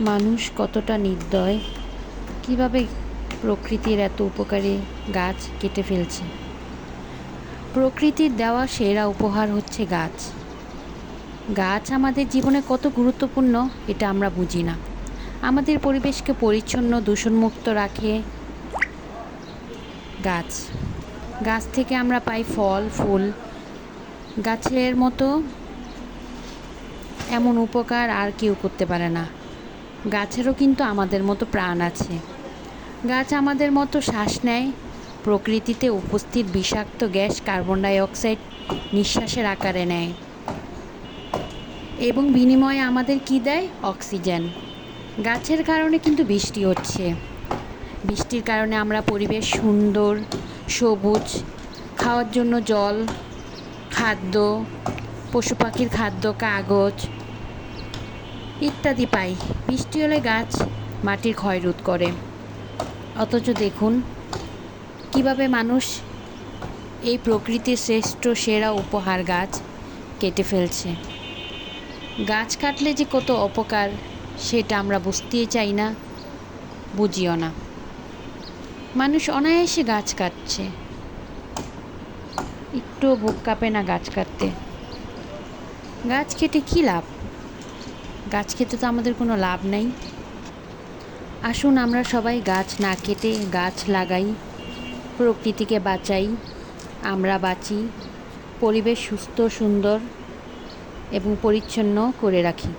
মানুষ কতটা নির্দয়? কীভাবে প্রকৃতির এত উপকারী গাছ কেটে ফেলছে? প্রকৃতির দেওয়া সেরা উপহার হচ্ছে গাছ। গাছ আমাদের জীবনে কত গুরুত্বপূর্ণ এটা আমরা বুঝি না। আমাদের পরিবেশকে পরিচ্ছন্ন, দূষণমুক্ত রাখে গাছ। গাছ থেকে আমরা পাই ফল, ফুল। গাছের মতো এমন উপকার আর কেউ করতে পারে না। গাছেরও কিন্তু আমাদের মতো প্রাণ আছে। গাছ আমাদের মতো শ্বাস নেয়। প্রকৃতিতে উপস্থিত বিষাক্ত গ্যাস কার্বন ডাই অক্সাইড নিঃশ্বাসের আকারে নেয়। এবং বিনিময়ে আমাদের কি দেয়? অক্সিজেন। গাছের কারণে কিন্তু বৃষ্টি হচ্ছে। বৃষ্টির কারণে আমরা পরিবেশ সুন্দর, সবুজ, খাওয়ার জন্য জল, খাদ্য, পশু পাখির খাদ্য, কাগজ ইত্যাদি পাই। বৃষ্টি হলে গাছ মাটির ক্ষয় রোধ করে। অথচ দেখুন কীভাবে মানুষ এই প্রকৃতির শ্রেষ্ঠ সেরা উপহার গাছ কেটে ফেলছে। গাছ কাটলে যে কত অপকার, সেটা আমরা বুঝতেই চাই না, বুঝিও না। মানুষ অনায়াসে গাছ কাটছে। একটু বুক কাঁপে না গাছ কাটতে। গাছ কেটে কী লাভ? গাছ খেতে তো আমাদের কোনো লাভ নাই। আসুন আমরা সবাই গাছ না কেটে গাছ লাগাই, প্রকৃতিকে বাঁচাই, আমরা বাঁচি, পরিবেশ সুস্থ, সুন্দর এবং পরিচ্ছন্ন করে রাখি।